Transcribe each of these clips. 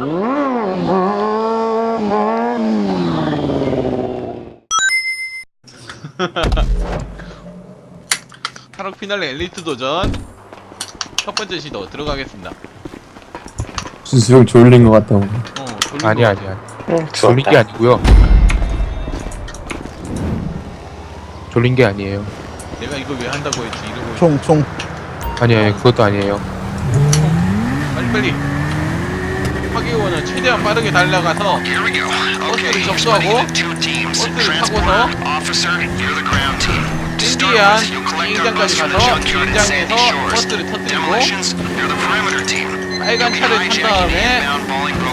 하락 피날레 엘리트 도전. 첫 번째 시도 들어가겠습니다. 준수 형 졸린 것 같다 오늘. 어, 돌리고. 아니 아니 아니. 응, 졸린 게 아니고요. 졸린 게 아니에요. 내가 이거 왜 한다고 했지? 이러고 총, 총. 아니 아니 그것도 아니에요. 빨리 빨리 파괴원은 최대한 빠르게 달려가서 버스를 접수하고 버스를 타고서 최대한 비행장까지 가서 비행장에서 버스를 터뜨리고 빨간 차를 탄 다음에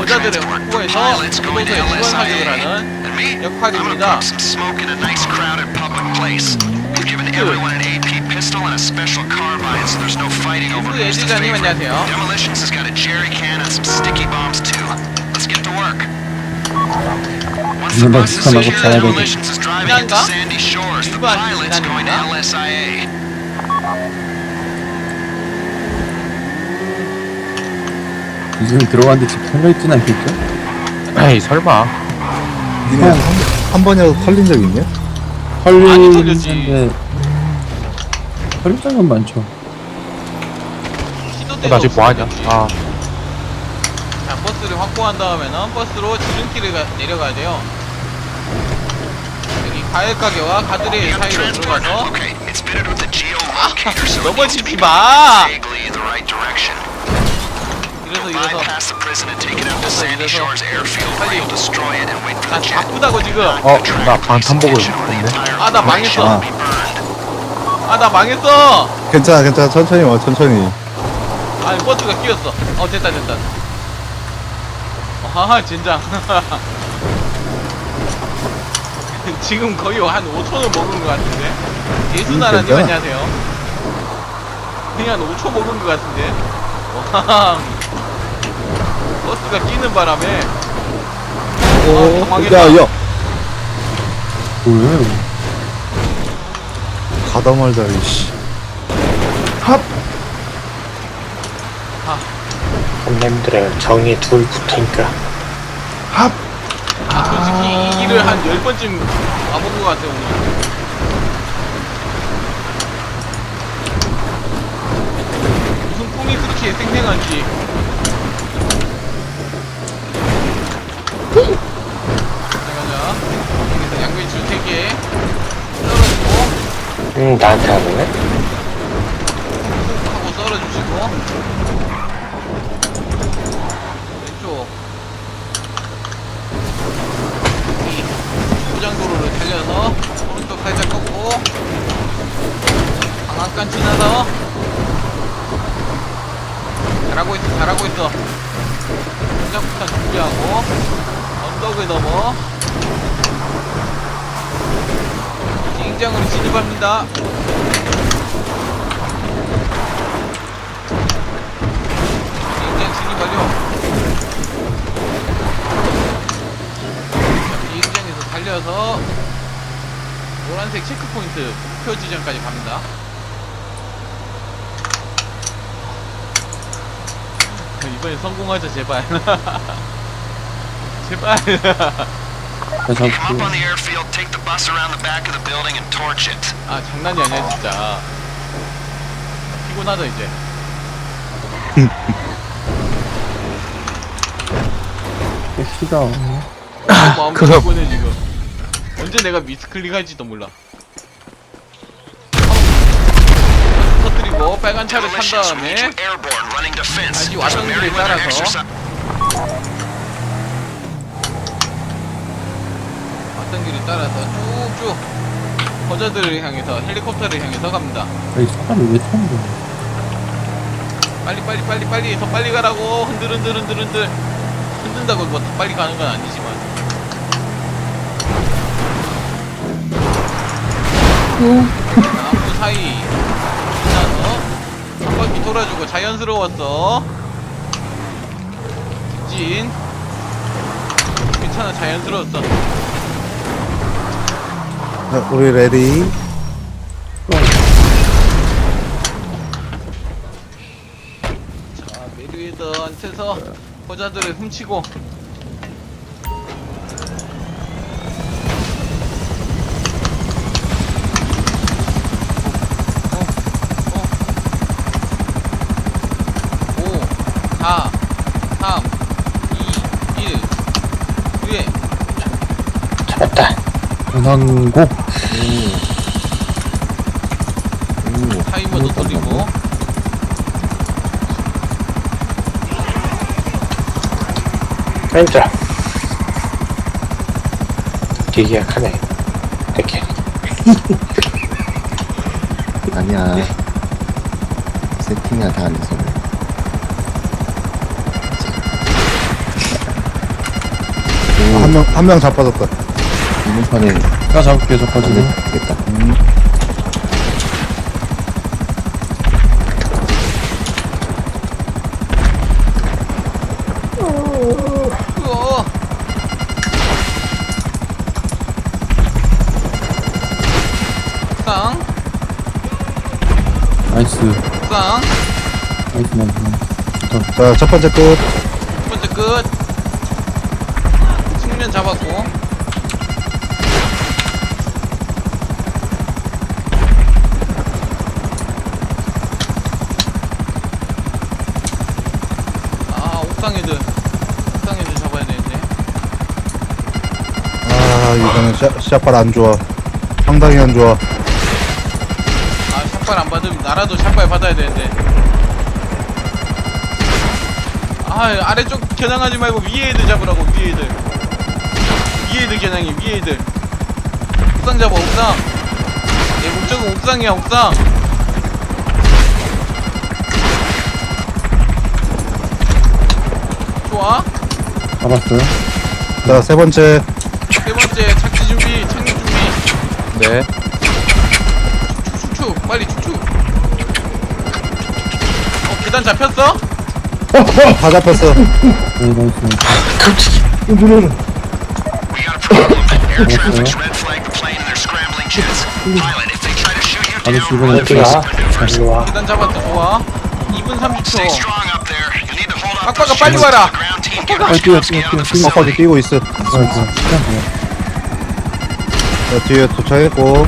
여자들을 확보해서 교도소에 지원 사격을 하는 역할입니다. 그 예지자님 안녕하세요. Demolitions has got a jerry can and some sticky bombs too. Let's get to work. Once the 이놈아, bus is 북한하고 secured, 자야 되겠다. Demolitions is driving it to 지난가? Sandy Shores. The 일반 pilot's going to 지난인가? LSIA. 준수 형 들어갔는데 집 털려있진 않겠죠? 에이 설마 니네 한, 한 번이라도 털린 적 있냐? 많이 털렸지. 털리는데 적은 많죠. 시도 어, 나 지금 뭐하냐. 아자 버스를 확보한 다음에는 버스로 지름길을 가- 내려가야 돼요. 여기 과일 가게와 가드레일 사이로 들어가서 Okay, it's fitted with a geolocator, so it 넘어지지 마. vaguely in the right direction. 이래서 이래서 Bypass the prison and take it out to 이래서 Sandy 이래서 Shores airfield where 빨리 you'll destroy it and wait for 난 the jet. 바쁘다고 지금. 어, 나 방탄복을 입었네. 아나 망했어. 아. Be burned. 아 나 망했어. 괜찮아, 괜찮아. 천천히 와, 천천히. 아니 버스가 끼었어. 어 됐다 됐다. 아 젠장. 지금 거의 한 5초는 먹은 것 같은데. 예수나라님 괜찮아. 안녕하세요. 그냥 한 5초 먹은 것 같은데. 와. 버스가 끼는 바람에 오, 당황했다. 야, 야. 뭐예 말자, 이씨. 선생님들은 정이 둘 붙으니까 아, 솔직히 이 길을 한 10번쯤 와본 것 같아 오늘. 무슨 꿈이 그렇게 생생한지. 잠깐만요. 여기서 양배추 3개 응 나한테 하네? 푹 하고 썰어주시고. 왼쪽. 이 포장도로를 달려서 오른쪽 살짝 꺾고 방앗간 지나서. 잘하고 있어 잘하고 있어. 포장부터 준비하고 언덕을 넘어 비행장으로 진입합니다 비행장 진입 완료. 자, 비행장에서 달려서 노란색 체크포인트 목표 지점까지 갑니다. 이번에 성공하자 제발. 제발. 그래서 Come up on the airfield, take the bus around the back of the building and torch it. 아 장난이 아니야 진짜. 피곤하다 이제. 마음 그럼. 피곤해 지금. 언제 내가 미스클릭 할지도 몰라. 터뜨리고 빨간 차를 탄 다음에. 다시 Merryweather 따라서 왔던 길을 따라서 쭉쭉 거자들을 향해서 헬리콥터를 향해서 갑니다. 아니 사람이 왜 타는 거야? 빨리 빨리 빨리 빨리 더 빨리 가라고 흔들 흔들 흔들 흔들 흔든다고 뭐 더 빨리 가는 건 아니지만. 나무 사이 지나서 한 바퀴 돌아주고 자연스러웠어. 직진. 괜찮아 자연스러웠어. 자, 우리 레디. 자, 메리웨더한테서 여자들을 훔치고 오, 4, 3, 2, 1. 위에 잡았다. 전환고. 타이머도 돌리고 힘들어. 되게 약하네. 이렇게. 아니야. 세팅이야 다 안에서. 한 명, 한명 잡아졌다. 이번 판에 가 잡을게 저까지는. 되겠다. 으어. 쌍, 나이스. 쌍. 나이스 나이스. 자, 첫 번째 끝. 첫 번째 끝. 측면 잡았고. 아, 옥상 애들. 옥상 애들 잡아야 되는데. 샷발 안 좋아. 상당히 안 좋아. 아, 샷발 안 받으면 나라도 샷발 받아야 되는데. 아, 아래쪽 겨냥하지 말고 위에 애들 잡으라고, 위에 애들. 위에 애들 겨냥해, 위에 애들. 옥상 잡아, 옥상. 내 목적은 옥상이야, 옥상. 좋아. 잡았어요. 자, 세 번째. 세 번째. 네. 축축, 빨리 축축. 어, 계단 잡혔어? 다 잡혔어. 네 나이스. We got a problem. Air traffic's red flagged the plane and they're scrambling jets. Pilot, if they try to shoot you 아저씨 down, 이번에 어디가? 일로 와. 계단 잡았다, 좋아. 2분 stay 30초. strong up there. You need to hold up 아빠가 those 빨리 jets 와라. until the ground team get 빨리 rescue 뛰어 us 뛰어 out of 뛰어 the 뛰어. 아빠도 facility. 뛰고 있어. 나이스. 돼요. 자, 뒤에 도착했고.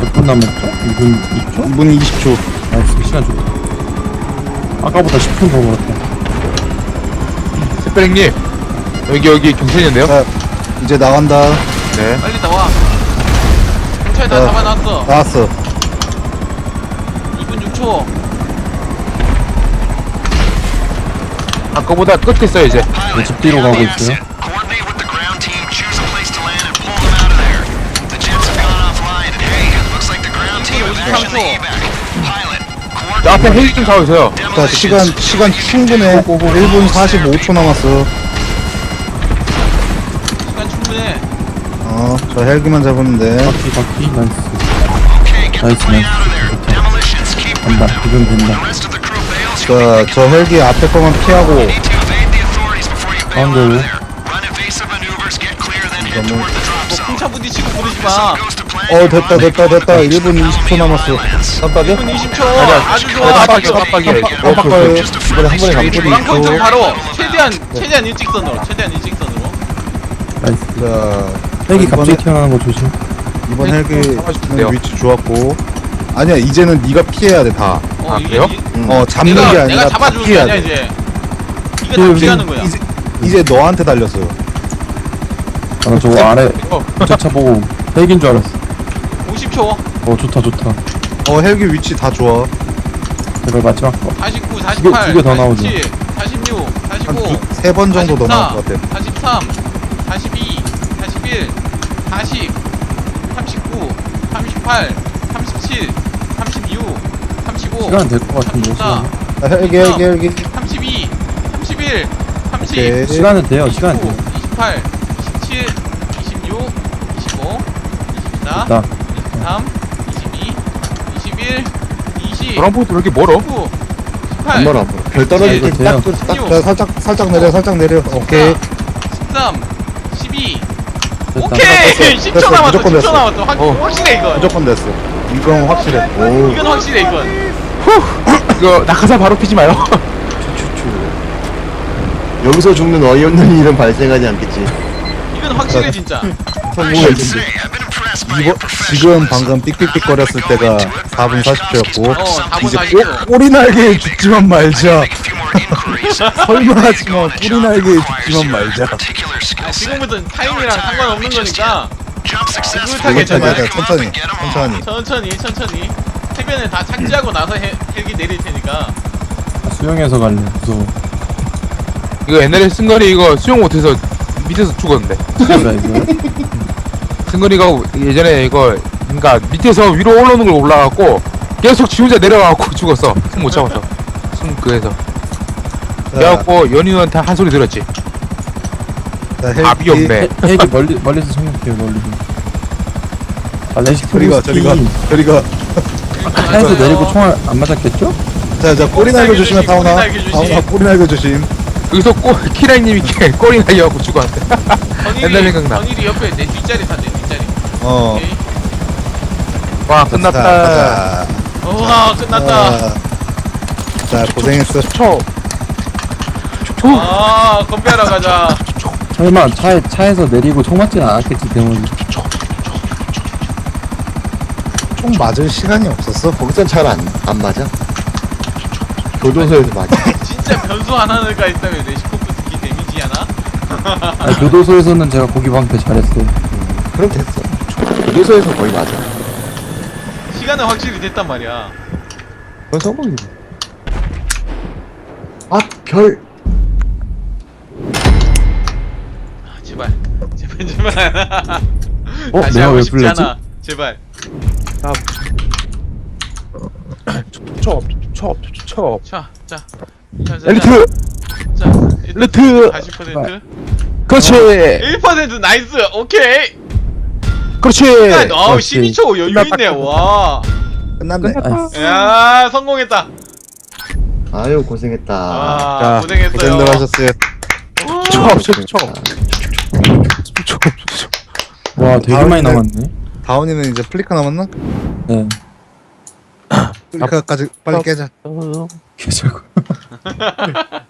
몇 분 남았죠? 2분 2초? 2분 20초. 나이스 시간 좋다. 아까보다 10분 더 벌었다. 스페링님 여기 여기 경찰인데요? 자, 이제 나간다. 네. 빨리 나와. 경찰 다 어. 잡아놨어. 나왔어. 2분 6초. 아까보다 끝에 있어요 이제. 네, 집 뒤로 가고 있어요. 저 앞에 헬기 좀 가고 있어요. 자, 시간, 시간 충분해. 1분 45초 남았어. 시간 충분해. 어, 저 헬기만 잡으면 돼. 바퀴 바퀴 나이스. Keep with 간다. 지금 된다. 자, 저 헬기 앞에 거만 피하고. 가운데로. 뭐 zone. 풍차 부딪히고 부르지 마. 어, you're 됐다, 됐다, 됐다. 1분 20초 남았어. 깜빡이야? 1분 20초. 아니야, 아주 좋아. 깜빡이야. 깜빡이야. a 이번에 한 번에 friendly 감고 노란 포인트 있고. 바로 최대한 최대한 일직선으로 최대한 일직선으로. 나이스. 자, 헬기 갑자기 튀어나오는 거 조심. 이번. 헬기는 위치 좋았고. 아니야, 이제는 네가 피해야 돼, 다. 어, 아, 이게 그래요? 이- 응. 어, 잡는 내가 게 아니라 내가 다 잡아주는 게 피해야 아니야 돼. 이제. 이게 그, 다 피하는 거야. 이제, 이제 너한테 달렸어. 아, 나 저거 아래 어. 자차 보고 헬기인 줄 알았어. 50초. 어 좋다 좋다. 어, 헬기 위치 다 좋아. 제발 마지막 거. 49, 두 48, 개더 나오죠. 47, 46, 45, 한세 번 정도 더 나올 것 같아. 43, 42, 41, 40, 39, 38, 37, 36, 35, 시간 될 것 같은데 34, 시간. 아, 헬기, 헬기, 헬기. 32, 31, 30, 오케이. 시간은 돼요 시간 29, 돼. 28, 27, 26, 25, 24, 됐다. 23, 22, 21, 20, 노란 포인트 왜 이렇게 멀어? 19, 안 18, 멀어, 안 멀어. 별 떨어질 때 돼요. 딱, 딱, 자, 살짝, 살짝 내려, 살짝 내려. 오케이. 13, 12, 됐다. 오케이! 10초 됐어, 남았어, 무조건 10초 됐어. 남았어. 확, 어. 확실해, 이건. 무조건 됐어. 이건 확실해. 오. 이건 확실해, 이건. 이거 낙하산 바로 피지 마요. 여기서 죽는 어이없는 일은 발생하지 않겠지. 이건 확실해 진짜 impressed by 이거 지금. 방금 삑삑삑거렸을 때가 4분 40초였고 어 4분 이제 40초 꼬, 꼬리 날개에 죽지만 말자. 설마 하지만 꼬리 날개에 죽지만 말자 아. 지금부터는 타이밍이랑 상관없는 거니까 Jump successfully. 스무스하게 천천히 천천히 천천히 천천히 천천히 해변에 다 착지하고 나서 해, 헬기 내릴 테니까 아, 수영해서 갈래 무서워 이거 옛날에 승건이 이거 수영 못해서 밑에서 죽었는데 이거 승건이가 예전에 이거 그러니까 밑에서 위로 올라오는 걸 올라갔고 계속 지 혼자 내려가고 죽었어. 숨 못 참아서. 숨 그에서. 자, 그래갖고 연인한테 한 소리 들었지. 자, 답이 헬기 없네. 헬기 멀리, 멀리서 생각해요 멀리서 아 레식 저리가 저리가 저리가. 차에서 내리고 총알 안 맞았겠죠? 자자 꼬리 날개 조심. 타오나 꼬리 날개 조심. 여기서 꼬, 키라이님이 꼬리 날려갖고 죽었는데 옛날 생각나. 선일이 옆에 내 뒷자리 뒷자리 어 오케이 와 자, 끝났다 가자. 우와 끝났다 아, 자 고생했어 초 아 건배하러 가자 설마 차에, 차에서 내리고 총 맞진 않았겠지 대문이 총 맞을 시간이 없었어 거기선 잘안안 맞아. 교도소에서 맞아. 진짜 변수 하나가 있다면 레시코프 특히 데미지 하나? 아니, 교도소에서는 제가 고기 방패 잘했어요 그럼 됐어. 교도소에서 거의 맞아. 시간은 확실히 됐단 말이야 그건 성공이지. 아, 별. 아, 제발 제발 제발 어? 다시 내가 하고 왜 싶지 불렀지? 않아 제발 초 자, 자, 자, 자, 엘리트 자, 일단 엘리트 40%? 그렇지 1% 나이스, 오케이. 그렇지 그렇지. 12초 여유 있네, 와. 끝났네 야, 성공했다. 아유, 고생했다. 아, 자 고생했어요. 고생들 하셨어요 초초초 와 되게 많이 다음에는- 남았네 다운이는 이제 플리카 남았나? 네 플리카까지 빨리 깨자 계속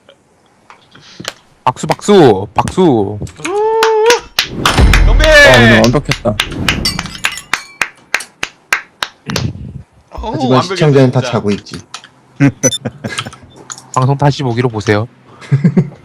박수 박수 박수. 아 오늘 완벽했다 어우, 하지만 시청자는 다 진짜. 자고 있지. 방송 다시 보기로 보세요